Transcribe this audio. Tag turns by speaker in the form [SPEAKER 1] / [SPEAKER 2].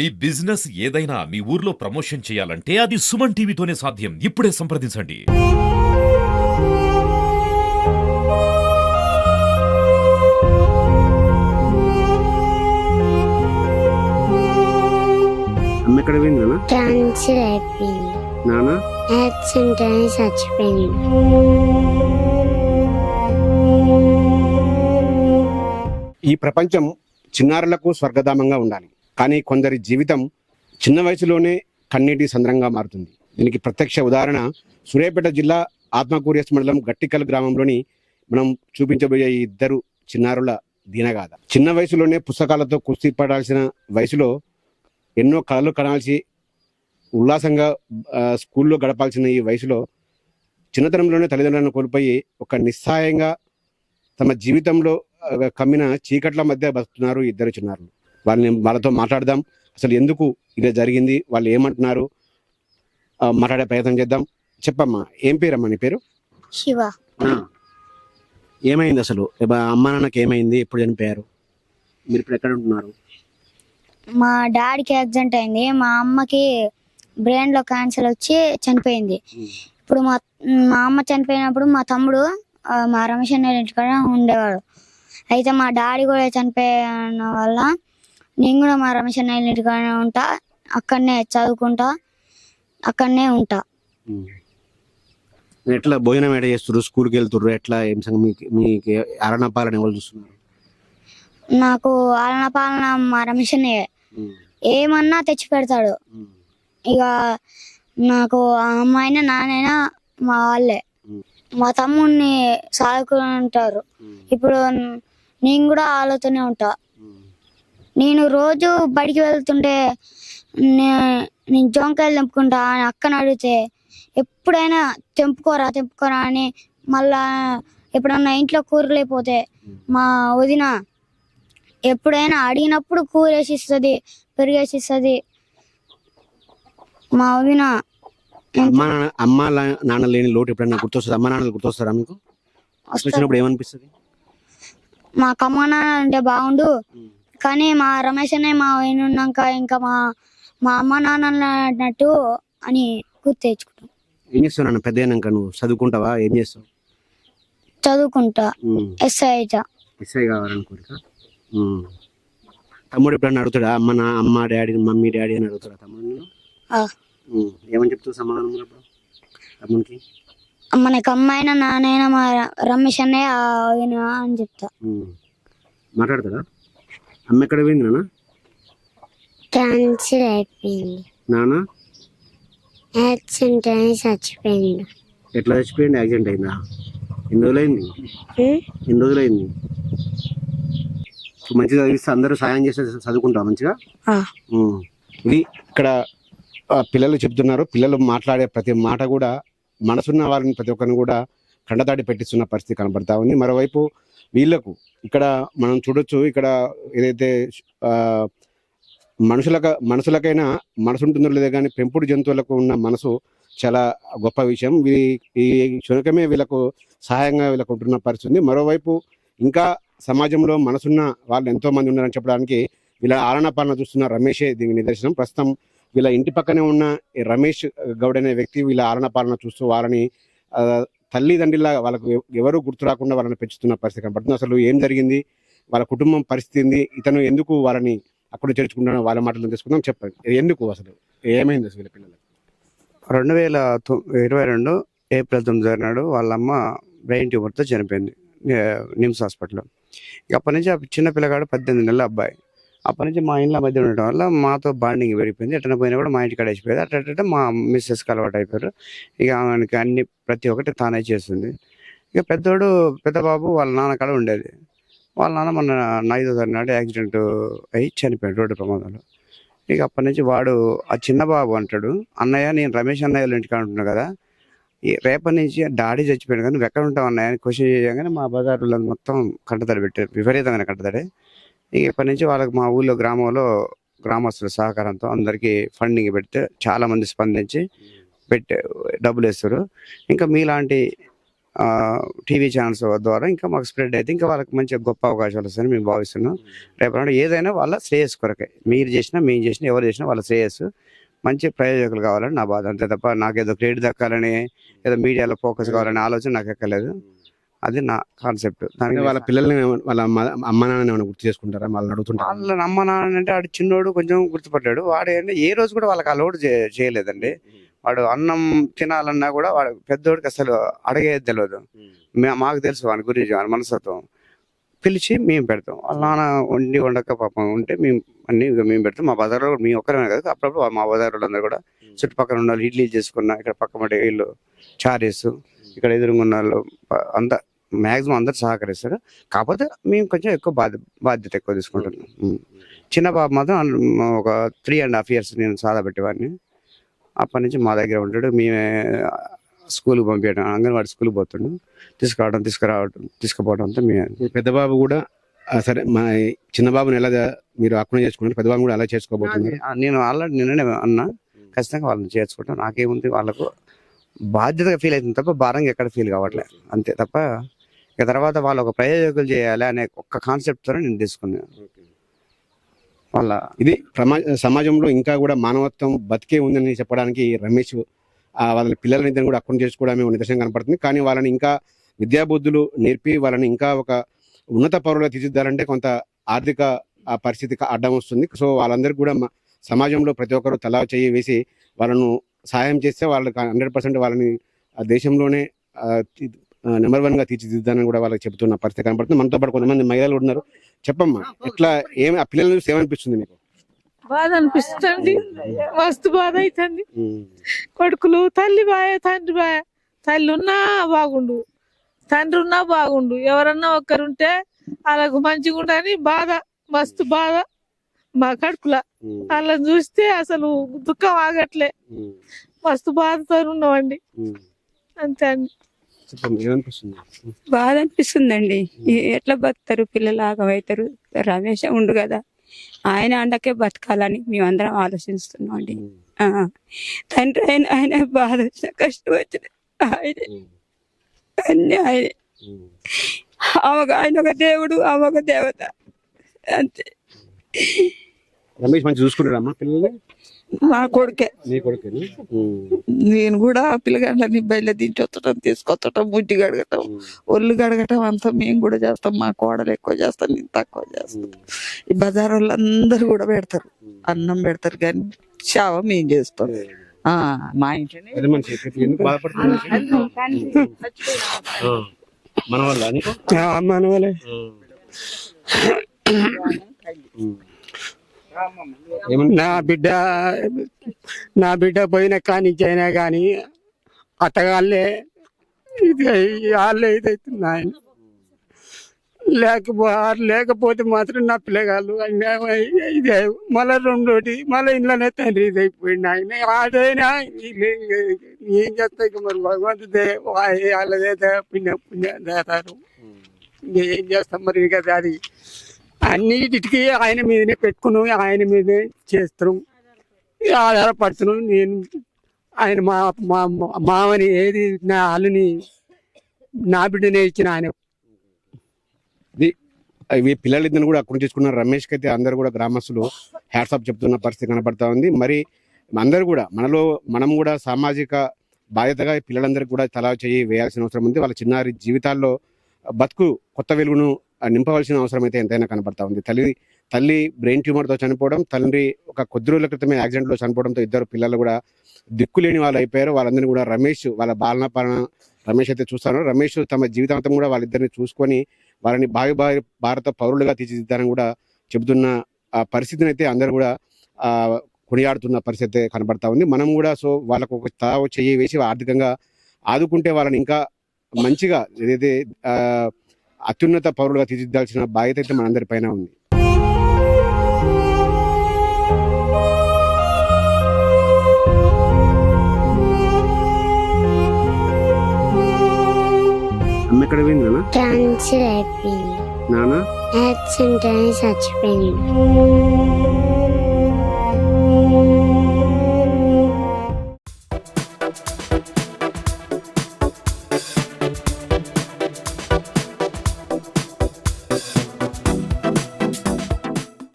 [SPEAKER 1] మీ business ఏదైనా మీ ఊర్లో promotion చేయాలంటే అది సుమన్ టీవీతోనే సాధ్యం. ఇప్పుడే సంప్రదించండి.
[SPEAKER 2] అమ్మ ఎక్కడ పోయింది నాన్న?
[SPEAKER 3] క్యాన్సర్ అయిపోయింది.
[SPEAKER 2] నాన్న?
[SPEAKER 3] యాక్సిడెంట్ అని చచ్చిపోయింది.
[SPEAKER 2] ఈ ప్రపంచం చిన్నారులకు స్వర్గధామంగా ఉండాలి. కానీ కొందరి జీవితం చిన్న వయసులోనే కన్నీటి సంద్రంగా మారుతుంది. దీనికి ప్రత్యక్ష ఉదాహరణ సూర్యాపేట జిల్లా ఆత్మకూరియస్ మండలం గట్టికల్ గ్రామంలోని మనం చూపించబోయే ఈ ఇద్దరు చిన్నారుల దీనగాథ. చిన్న వయసులోనే పుస్తకాలతో కుస్తీ పడాల్సిన వయసులో ఎన్నో కళలు కనాల్సి ఉల్లాసంగా స్కూల్లో గడపాల్సిన ఈ వయసులో చిన్నతనంలోనే తల్లిదండ్రులను కోల్పోయి ఒక నిస్సహాయంగా తమ జీవితంలో కమ్మిన చీకట్ల మధ్య బతుకుతున్నారు ఇద్దరు చిన్నారులు. వాళ్ళని వాళ్ళతో మాట్లాడదాం. అసలు ఎందుకు ఇలా జరిగింది? వాళ్ళు ఏమంటున్నారు? మాట్లాడే ప్రయత్నం చేద్దాం. చెప్పమ్మా ఏం పేరమ్మా నీ పేరు?
[SPEAKER 3] శివ.
[SPEAKER 2] ఏమైంది అసలు? అమ్మ నాన్నకి ఏమైంది? ఎప్పుడు చనిపోయారు? మీరు ఇప్పుడు ఎక్కడ ఉంటున్నారు?
[SPEAKER 3] మా డాడీకి యాక్సిడెంట్ అయింది. మా అమ్మకి బ్రెయిన్లో క్యాన్సర్ వచ్చి చనిపోయింది. ఇప్పుడు మా మా అమ్మ చనిపోయినప్పుడు మా తమ్ముడు మా రమేష్ అన్న ఇంటికాడ ఉండేవాడు. అయితే మా డాడీ కూడా చనిపోయిన వల్ల నేను కూడా మా రమేష్ అన్న ఇంటికాడ ఉంటా అక్కడనే చదువుకుంటా అక్కడనే ఉంటా.
[SPEAKER 2] ఎట్లా భోజనం ఎడ చేస్తున్నారు స్కూల్కి వెళ్తుర్రు ఎట్లా ఏం సంగతి మీకు మీకు అరణ పాలన ఎవరు చూస్తున్నారు
[SPEAKER 3] నాకు ఆలన పాలన మా రమేష్. ఏమన్నా తెచ్చి పెడతాడు. ఇక నాకు ఆ అమ్మాయినా నాన్నైనా మా వాళ్ళే. మా తమ్ముడిని సాదుకుంటారు
[SPEAKER 2] ఉమ్.
[SPEAKER 3] ఇప్పుడు నేను కూడా వాళ్ళతోనే ఉంటా. నేను రోజు బడికి వెళ్తుంటే నే- నేను జోంకాయలు తెంపుకుంటా అని అక్కని అడిగితే ఎప్పుడైనా తెంపుకోరా తెంపుకోరా అని మళ్ళా ఎప్పుడన్నా ఇంట్లో కూరలు అయిపోతే మా వదిన ఎప్పుడైనా అడిగినప్పుడు కూర వేసి ఇస్తుంది పెరిగేసి ఇస్తుంది మా వదిన
[SPEAKER 2] అమ్మ నాన్న అమ్మ నాన్న లేని లోటు ఎప్పుడైనా గుర్తొస్తుంది? అమ్మ నాన్నలు గుర్తొస్తారా మీకు? వచ్చినప్పుడు ఏమనిపిస్తుంది?
[SPEAKER 3] మా కమ్మ నాన్న అంటే బాగుండు. కానీ మా రమేష్ అనే మా ఆయన ఉన్నాక ఇంకా మా మా అమ్మ నాన్న అన్నట్టు అని గుర్తు తెచ్చుకుంటాం.
[SPEAKER 2] ఏం చేస్తావు నాన్న? పెద్ద అయినాక నువ్వు చదువుకుంటావా? ఏం చేస్తావు?
[SPEAKER 3] చదువుకుంటా. ఎస్ఐ అయితే
[SPEAKER 2] ఎస్ఐ కావాలని కోరిక. తమ్ముడు ఎప్పుడన్నా అడుగుతాడా? అమ్మ నా అమ్మ డాడీ మమ్మీ డాడీ అని అడుగుతాడా తమ్ముడు నిన్ను? ఏమని చెప్తావు సమాధానం అప్పుడు తమ్మునికి?
[SPEAKER 3] మనకి అమ్మాయినా నాన్నైనా మా రమేష్ అన్నయ్య ఆయన అని చెప్తా.
[SPEAKER 2] మాట్లాడతాడా? అమ్మ ఎక్కడ పోయింది నాన్న?
[SPEAKER 3] క్యాన్సర్ అయిపోయింది.
[SPEAKER 2] నాన్న?
[SPEAKER 3] యాక్సిడెంట్ అని చచ్చిపోయింది.
[SPEAKER 2] ఎట్లా చచ్చిపోయింది? యాక్సిడెంట్ అయిందా? ఎన్ని రోజులైంది? ఎన్ని రోజులైంది? మంచిగా చదివిస్తే అందరూ సాయం చేస్తే చదువుకుంటావు మంచిగా. ఇది ఇక్కడ పిల్లలు చెప్తున్నారు. పిల్లలు మాట్లాడే ప్రతి మాట కూడా మనసున్న వారిని ప్రతి ఒక్కరిని కూడా కండతాడి పెట్టిస్తున్న పరిస్థితి కనబడతా ఉంది. మరోవైపు వీళ్ళకు ఇక్కడ మనం చూడొచ్చు ఇక్కడ ఏదైతే మనుషులక మనుషులకైనా మనసు ఉంటుందో లేదో కానీ పెంపుడు జంతువులకు ఉన్న మనసు చాలా గొప్ప విషయం. వీ- ఈ శునకమే వీళ్ళకు సహాయంగా వీళ్ళకు ఉంటున్న పరిస్థితి ఉంది. మరోవైపు ఇంకా సమాజంలో మనసున్న వాళ్ళు ఎంతో మంది ఉన్నారని చెప్పడానికి వీళ్ళ ఆలన పాలన చూస్తున్న రమేషే దీనికి నిదర్శనం. ప్రస్తుతం వీళ్ళ ఇంటి పక్కనే ఉన్న రమేష్ గౌడ్ అనే వ్యక్తి వీళ్ళ ఆలన పాలన చూస్తూ వారిని తల్లిదండ్రుల వాళ్ళకు ఎవరు గుర్తు రాకుండా వాళ్ళని పెంచుతున్న పరిస్థితి కనబడుతుంది అసలు ఏం జరిగింది? వాళ్ళ కుటుంబం పరిస్థితి ఏంది? ఇతను ఎందుకు వాళ్ళని అక్కడ చేర్చుకుంటాను వాళ్ళ మాటలు తెలుసుకుందాం. చెప్పండి. ఎందుకు అసలు? ఏమైంది అసలు వీళ్ళ పిల్లలు
[SPEAKER 4] రెండు వేల తొ- ఇరవై రెండు ఏప్రిల్ తొమ్మిది నాడు వాళ్ళ అమ్మ బ్రెయిన్ ట్యూమర్తో చనిపోయింది నిమ్స్ హాస్పిటల్లో. ఇక అప్పటి నుంచి ఆ చిన్న పిల్లగాడు పద్దెనిమిది నెలల అబ్బాయి. అప్పటి నుంచి మా ఇంట్లో మధ్య ఉండటం వల్ల మాతో బాండింగ్ పెరిగిపోయింది. ఎట్లా పోయినా కూడా మా ఇంటికాడ వేసిపోయేది అట్లా అట్లా మా మిస్సెస్కి అలవాటు అయిపోయారు. ఇక ఆమెకి అన్ని ప్రతి ఒక్కటి తానే చేస్తుంది. ఇక పెద్దోడు పెద్ద బాబు వాళ్ళ నాన్న కాడ ఉండేది. వాళ్ళ నాన్న మన ఐదో తారీఖు నాడు యాక్సిడెంట్ అయ్యి చనిపోయాడు రోడ్డు ప్రమాదంలో. ఇక అప్పటి నుంచి వాడు ఆ చిన్న బాబు అంటాడు అన్నయ్య నేను రమేష్ అన్నయ్య వాళ్ళ ఇంటికాడ ఉంటున్నా కదా. ఈ రేపటి నుంచి డాడీ చచ్చిపోయాడు కానీ నువ్వు ఎక్కడ ఉంటావు అన్నయ్య? అని క్వశ్చన్ చేయగానే మా బజార్లో మొత్తం కంటతడి పెట్టారు. విపరీతంగా కంటతడి ఇప్పటి నుంచి వాళ్ళకి మా ఊళ్ళో గ్రామంలో గ్రామస్తుల సహకారంతో అందరికీ ఫండింగ్ పెడితే చాలా మంది స్పందించి పెట్టే డబ్బులు వేస్తారు. ఇంకా మీలాంటి టీవీ ఛానల్స్ ద్వారా ఇంకా మాకు స్ప్రెడ్ అయితే ఇంకా వాళ్ళకి మంచి గొప్ప అవకాశాలు వస్తాయని మేము భావిస్తున్నాం. రేపు ఏదైనా వాళ్ళ శ్రేయస్ కొరకే. మీరు చేసినా మేము చేసినా ఎవరు చేసినా వాళ్ళ శ్రేయస్సు మంచి ప్రయోజకులు కావాలని నా బాధ. అంతే తప్ప నాకేదో క్రెడిట్ దక్కాలని ఏదో మీడియాలో ఫోకస్ కావాలనే ఆలోచన నాకు ఎక్కలేదు. అది నా కాన్సెప్ట్. దానికి
[SPEAKER 2] వాళ్ళ పిల్లల్ని వాళ్ళ అమ్మ నాన్న ఏమైనా గుర్తు చేసుకుంటారా? వాళ్ళని అడుగుతుంటారా?
[SPEAKER 4] వాళ్ళ అమ్మ నాన్న అంటే ఆడు చిన్నోడు కొంచెం గుర్తుపట్టాడు వాడు ఏంటంటే ఏ రోజు కూడా వాళ్ళకి అలవాటు చేయలేదండి. వాడు అన్నం తినాలన్నా కూడా వాడు పెద్దోడికి అసలు అడిగేది తెలియదు మాకు తెలుసు వాని గురించి వాని మనస్తత్వం. పిలిచి మేము పెడతాం. వాళ్ళ నాన్న వండి వండక పాపం ఉంటే మేము అన్ని ఇక మేము పెడతాం. మా బజార్లో కూడా మేము ఒక్కరమే కదా? అప్పుడప్పుడు మా బజార్ వాళ్ళందరూ కూడా చుట్టుపక్కల ఉన్న వాళ్ళు ఇడ్లీ చేసుకున్న ఇక్కడ పక్క వీళ్ళు చారేసు ఇక్కడ ఎదురుగా ఉన్న వాళ్ళు అంత మాక్సిమం అందరు సహకరిస్తారు. కాకపోతే మేము కొంచెం ఎక్కువ బాధ్య బాధ్యత ఎక్కువ తీసుకుంటున్నాం. చిన్న బాబు మాత్రం ఒక త్రీ అండ్ హాఫ్ ఇయర్స్ నేను సాదా పెట్టేవాడిని. అప్పటి నుంచి మా దగ్గర ఉంటాడు. మేమే స్కూల్కి పంపించడం అంగన్వాడి స్కూల్కి పోతుండు. తీసుకురావడం తీసుకురావడం తీసుకుపోవడం అంతా మేము.
[SPEAKER 2] పెద్ద బాబు కూడా సరే మా చిన్న బాబుని ఎలా మీరు అక్కడ చేసుకున్నారు పెద్ద బాబు కూడా అలా చేసుకోబోతున్నారు?
[SPEAKER 4] నేను ఆల్రెడీ నిన్ననే అన్నా. ఖచ్చితంగా వాళ్ళని చేర్చుకుంటాం నాకేముంది వాళ్ళకు బాధ్యతగా ఫీల్ అవుతుంది తప్ప భారంగా ఎక్కడ ఫీల్ కావట్లే. అంతే తప్ప ఇక తర్వాత వాళ్ళు ఒక ప్రయోజకులు చేయాలి అనే ఒక్క కాన్సెప్ట్తో నేను తీసుకున్నాను. వాళ్ళ
[SPEAKER 2] ఇది సమాజంలో ఇంకా కూడా మానవత్వం బతికే ఉందని చెప్పడానికి రమేష్ వాళ్ళ పిల్లలని కూడా అక్కడ చేసుకోవడమే నిదర్శనం కనపడుతుంది. కానీ వాళ్ళని ఇంకా విద్యాబుద్ధులు నేర్పి వాళ్ళని ఇంకా ఒక ఉన్నత పౌరులుగా తీర్చిదిద్దాలంటే కొంత ఆర్థిక ఆ పరిస్థితికి అడ్డం వస్తుంది. సో వాళ్ళందరికీ కూడా సమాజంలో ప్రతి ఒక్కరు తలా చేయి వేసి వాళ్ళను సహాయం చేస్తే వాళ్ళకి హండ్రెడ్ పర్సెంట్ వాళ్ళని ఆ దేశంలోనే నెంబర్ వన్గా తీర్చిదిద్దానని కూడా వాళ్ళకి చెప్తున్న పరిస్థితి కనపడుతుంది మనతో పాటు కొంతమంది మహిళలు ఉన్నారు. చెప్పమ్మా ఎట్లా ఏమి ఆ పిల్లల చూసి ఏమనిపిస్తుంది మీకు?
[SPEAKER 5] బాధ అనిపిస్తుంది. మస్తు బాధ అవుతుంది కొడుకులు తల్లి బాయ తండ్రి బాయ. తల్లి ఉన్నా బాగుండు. తండ్రి ఉన్నా బాగుండు. ఎవరన్నా ఒక్కరుంటే వాళ్ళకు మంచిగా ఉండని బాధ మస్తు బాధ. మా కడుపుల. వాళ్ళని చూస్తే అసలు దుఃఖం ఆగట్లే. మస్తు బాధతో ఉన్నామండి. అంతే అండి.
[SPEAKER 6] బాధ అనిపిస్తుందండి ఎట్లా బతుకుతారు? పిల్లలు ఆగమవుతారు. రమేష్ ఉండు కదా. ఆయన అండకే బతకాలని మేమందరం ఆలోచిస్తున్నాం అండి. ఆ. తండ్రి ఆయన ఆయన బాధ వచ్చిన కష్టం వచ్చిన ఆయన. అన్ని ఆయన. ఆయన ఒక దేవుడు ఆమె ఒక దేవత. అంతే.
[SPEAKER 2] రమేష్ మంచి చూసుకుంటారమ్మా పిల్లల్ని?
[SPEAKER 7] మా కొడుకే.
[SPEAKER 2] నీ కొడుకుని?
[SPEAKER 7] నేను కూడా ఆ పిల్లగాళ్ళని బయట దించొత్తడం తీసుకొత్తడం ముడ్డి గడగటం ఒళ్ళు గడగటం అంతా మేము కూడా చేస్తాం. మా కోడలు ఎక్కువ చేస్తాం నేను తక్కువ చేస్తాం. ఈ బజార్ వాళ్ళందరూ కూడా పెడతారు. అన్నం పెడతారు కానీ చావ మేము చేస్తాం. ఆ మా ఇంట్లోనే.
[SPEAKER 2] మన ఏమని
[SPEAKER 8] నా బిడ్డ నా బిడ్డ పోయిన కానించి అయినా కానీ అత్తగాళ్ళే ఇది వాళ్ళే ఇదవుతుంది ఆయన లేకపో లేకపోతే మాత్రం నా పిల్లగాళ్ళు ఇది మళ్ళీ రెండోటి మళ్ళీ ఇంట్లోనే తండ్రి ఇది అయిపోయింది ఆయన. అదైనా ఏం చేస్తాయి మరి భగవంతుడే వాళ్ళదే పుణ్య పుణ్య దేతారు. ఏం చేస్తాం మరి ఇక అది అన్నిటికీ ఆయన మీదనే పెట్టుకున్నాం ఆయన మీదే చేస్తున్నాం. ఆధారపడుతున్నాం నేను ఆయన మా మా మామని ఏది నా అల్లుని నా బిడ్డనే ఇచ్చిన ఆయన.
[SPEAKER 2] ఇవి పిల్లలిద్దరిని కూడా అక్కడ చేసుకున్న రమేష్కి అయితే అందరు కూడా గ్రామస్తులు హ్యాట్సాప్ చెప్తున్న పరిస్థితి కనబడతా ఉంది. మరి అందరూ కూడా మనలో మనం కూడా సామాజిక బాధ్యతగా పిల్లలందరికీ కూడా తలా చేయి వేయాల్సిన అవసరం ఉంది. వాళ్ళ చిన్నారి జీవితాల్లో బతుకు కొత్త వెలుగును నింపవలసిన అవసరం అయితే ఎంతైనా కనబడతా ఉంది. తల్లి తల్లి బ్రెయిన్ ట్యూమర్తో చనిపోవడం తండ్రి ఒక కొద్ది రోజుల క్రితమే యాక్సిడెంట్లో చనిపోవడంతో ఇద్దరు పిల్లలు కూడా దిక్కులేని వాళ్ళు అయిపోయారు. వాళ్ళందరినీ కూడా రమేష్ వాళ్ళ బాలన పాలన రమేష్ అయితే చూస్తాను. రమేష్ తమ జీవితాంతం కూడా వాళ్ళిద్దరిని చూసుకొని వారిని భావి భావి భారత పౌరులుగా తీర్చిదిద్దారని కూడా చెబుతున్న ఆ పరిస్థితిని అయితే అందరూ కూడా ఆ కొనియాడుతున్న పరిస్థితి అయితే కనబడతా ఉంది. మనం కూడా సో వాళ్ళకు ఒక తావు చెయ్యి వేసి ఆర్థికంగా ఆదుకుంటే వాళ్ళని ఇంకా మంచిగా ఏదైతే ఆ, అత్యున్నత పౌరులుగా తీర్చిదిద్దాల్సిన బాధ్యత అయితే మనందరి పైన ఉంది. అమ్మ ఎక్కడ పోయింది నాన్న?
[SPEAKER 3] క్యాన్సిల్ అయిపోయింది.
[SPEAKER 2] నాన్న?
[SPEAKER 3] యాక్సిడెంట్ అని చచ్చిపోయింది.